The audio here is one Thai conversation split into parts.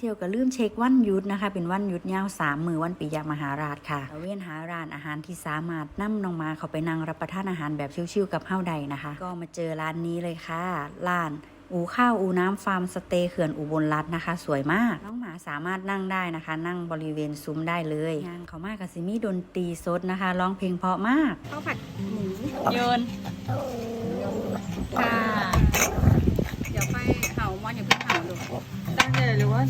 เที่ยวก็ลืมเช็ควันหยุดนะคะ เป็นวันหยุดยาวสามมือวันปิยมหาราชค่ะตระเวนหาร้านอาหารที่สามารถนำน้องมาเขาไปนั่งรับประทานอาหารแบบชิวๆกับเฮาใดนะคะ ก็มาเจอร้านนี้เลยค่ะร้านอูข้าวอูน้ำฟาร์มสเตย์เขื่อนอุบลรัตน์นะคะ สวยมาก น้องหมาสามารถนั่งได้นะคะ นั่งบริเวณซุ้มได้เลยงานเขามากกับซิมี่ดนตรีสดนะคะร้องเพลงเพราะมากข้าวผัดหมูโยน ค่ะ เดี๋ยวไปเห่ามอนอย่าเพิ่งเห่าดู ตั้งใจหรือว่าจะ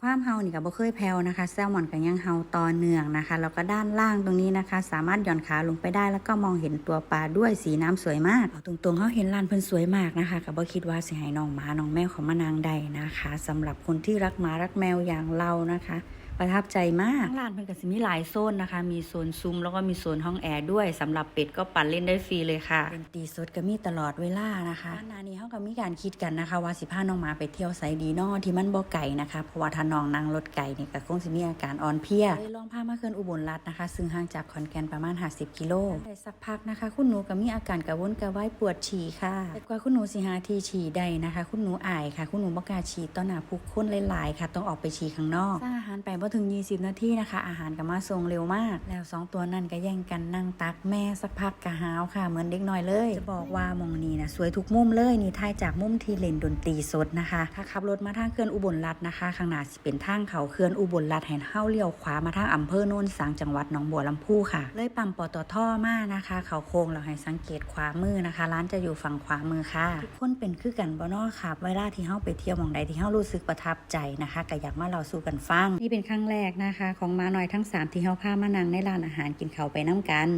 ความเฮานี่ก็บ่เคยแผ่วนะคะ แซลมอนก็ยังเฮาต่อเนื่องนะคะ แล้วก็ด้านล่างตรงนี้นะคะ สามารถหย่อนขาลงไปได้แล้วก็มองเห็นตัวปลาด้วยสีน้ำสวยมากเอาตรงๆเขาเห็นลานเพิ่นสวยมากนะคะก็บ่คิดว่าสิให้น้องหมาน้องแมวเขามานางใดนะคะสำหรับคนที่รักหมารักแมวอย่างเรานะคะ ประทับใจมากร้านเพิ่นก็สิมีหลายโซนนะคะ มีโซนซุ้มแล้วก็มีโซนห้องแอร์ด้วยสำหรับเป็ดก็ปั่นเล่นได้ฟรีเลยค่ะดนตรีสดก็มีตลอดเวลานะคะหนานี้เฮาก็มีการคิดกันนะคะ ว่าสิพาน้องหมาไปเที่ยวไสดีเนอที่มันบ่ไก่นะคะเพราะว่าถ้าน้องนั่งรถไก่นี่ก็คงสิมีอาการอ่อนเพลียเลยลองพามาเขื่อนอุบลรัตน์นะคะ ซึ่งห่างจากขอนแก่นประมาณ 50 กิโลได้สักพักนะคะ คุณหนูก็มีอาการกระวนกระวายปวดฉี่ค่ะแต่กว่าคุณหนูสิหาที่ฉี่ได้นะคะ คุณหนูอายค่ะ คุณหนูบ่กล้าฉี่ต่อหน้าผู้คนหลายๆค่ะ ต้องออกไปฉี่ข้างนอกสร้างอาหารไปบ่ถึง 20 นาทีนะคะ อาหารก็มาส่งเร็วมาก แล้วสองตัวนั่นก็แย่งกันนั่งตักแม่สักพักกะหาวค่ะ เหมือนเด็กน้อยเลย จะบอกว่ามองนี้นะสวยทุกมุมเลยนี่ถ่ายจากมุมที่เล่นดนตรีสดนะคะ ถ้าขับรถมาทางเขื่อนอุบลรัตน์นะคะ ข้างหน้าสิเป็นทางเขาเขื่อนอุบลรัตน์ให้เฮ้าเลี้ยวขวามาทางอำเภอโนนสังจังหวัดหนองบัวลำพูค่ะ เลยปั๊มปตทมานะคะ เขาโค้งเราให้สังเกตขวามือนะคะ ร้านจะอยู่ฝั่งขวามือค่ะทุกคนเป็นคือกันบ่นอค่ะเวลาที่เฮาไปเที่ยวมองใดที่เฮารู้สึกประทับใจนะคะก็อยากมาเราสู่กันฟังนี่เป็นครั้งแรกนะคะ ของมาหน่อยทั้งสามที่เฮาพามานั่งในร้านอาหารกินข้าวไปน้ำกัน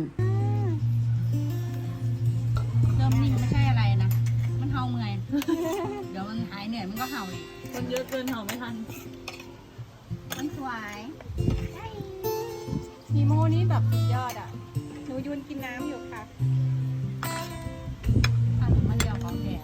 เริ่มนิ่งไม่ใช่อะไรนะ มันเห่าเมื่อยเดี๋ยวมันหายเหนื่อยมันก็เห่าอีกคนเยอะเกินเห่าไม่ทัน มันสวยนีโมนี่แบบสุดยอดอะหนูยืนกินน้ำอยู่ค่ะอันมันเดียวของแกส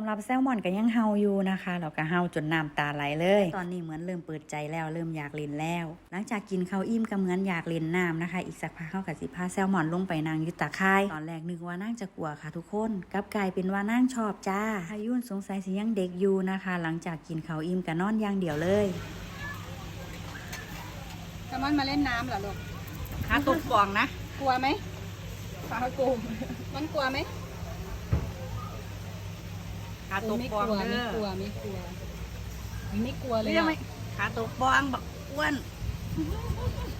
ำหรับแซลมอนก็ยังเฮาอยู่นะคะแล้วก็เฮาจนน้ำตาไหลเลย ตอนนี้เหมือนเริ่มเปิดใจแล้วเริ่มอยากเล่นแล้ว หลังจากกินข้าวอิ่มก็เหมือนอยากเล่นน้ำนะคะ อีกสักพักเข้ากับสิพาแซลมอนลงไปนางอยุตาคายตอนแรกนึกว่านั่งจะกลัวค่ะทุกคนกลับกลายเป็นว่านั่งชอบจ้าอายุนสงสัยสิยังเด็กอยู่นะคะ หลังจากกินข้าวอิ่มก็นอนอย่างเดียวเลยแซลมอนมาเล่นน้ำเหรอลูกขาตุกฟองนะ กลัวไหมขาโกมมันกลัวไหม ขาตุกไม่ฟกองลัวเด้ไม่อกลัวไม่กลัวไม่กลัวเลยเรียกอะไหมขาตุกฟองบักอ้วน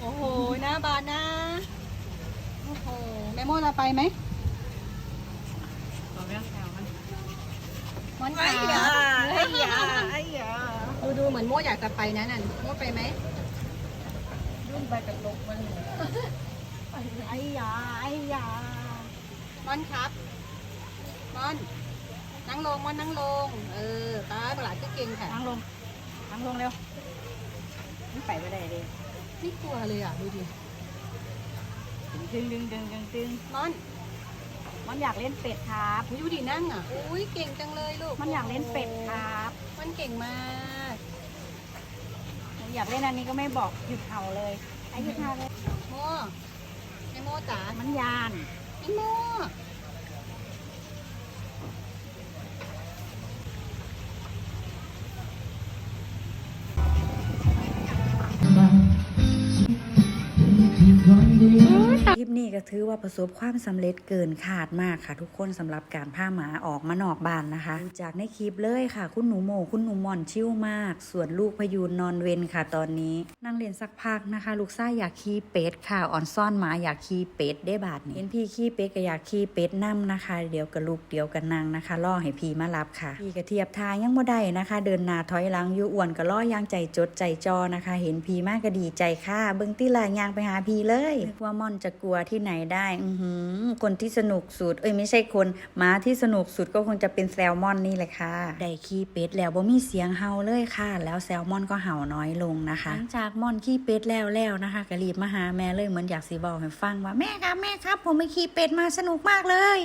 โอ้โหหน้าบานนะโอ้โหแม่โมเราไปไหมบอกเรื่องแซวมันมันไอ้ขายาไอ้ยาไอ้ยาดูดูเหมือนโมอยากจะไปนะนั่นโมไปไหมยุ่งไปกับลกมันไอ้ยาไอ้ยาม่อนครับม่อน นั่งลงม่อนนั่งลง เออป้าประหลาดก็เก่งค่ะ นั่งลง นั่งลงเร็วมันไปไม่ได้เลยไม่กลัวเลยอะ ดูดิ ดึงดึงดึงดึงดึงม่อนมันอยากเล่นเป็ดครับอุ๊ยดูดินั่งอะ อุ้ยเก่งจังเลยลูก มันอยากเล่นเป็ดครับ มันเก่งมากอยากเล่นอันนี้ก็ไม่บอกหยุดเห่าเลยไอ้หยุดเห่าเลยโมไอโมจ๋ามันยานไอโม ลิปนี้ก็ถือว่าประสบความสำเร็จเกินคาดมากค่ะ ทุกคนสำหรับการพาหมาออกมานอกบ้านนะคะ จากในคลิปเลยค่ะ คุณหนูโมคุณหนูมอนชิ่วมาก ส่วนลูกพยูนนอนเวนค่ะ ตอนนี้นั่งเรียนสักพักนะคะ ลูกซ่าอยากขี่เป็ดค่ะอ่อนซ่อนหมาอยากขี่เป็ดได้บาทนี้เห็นพี่ขี่เป็ดก็อยากขี่เป็ดนั่มนะคะ เดี๋ยวกับลูกเดี๋ยวกับนางนะคะล่อให้พี่มารับค่ะพี่กระเทียบทางยังบ่ได้นะคะ เดินนาถอยหลังยู่อ้วนก็ล่อยางใจจดใจจอนะคะ เห็นพี่มากก็ดีใจค่ะ เบิ้งตี้ลายางไปหาพี่เลยนึกว่ามอนจะกลัวที่ไหนได้อือหือคนที่สนุกสุด เอ้ยไม่ใช่คนหมาที่สนุกสุดก็คงจะเป็นแซลมอนนี่แหละค่ะ ได้ขี้เป็ดแล้วบ่มีเสียงเห่าเลยค่ะ แล้วแซลมอนก็เห่าน้อยลงนะคะหลังจากม่อนขี้เป็ดแล้วแล้วนะคะก็รีบมาหาแม่เลยเหมือนอยากสิบอกให้ฟังว่าแม่ครับแม่ครับ ผมไปขี้เป็ดมาสนุกมากเลย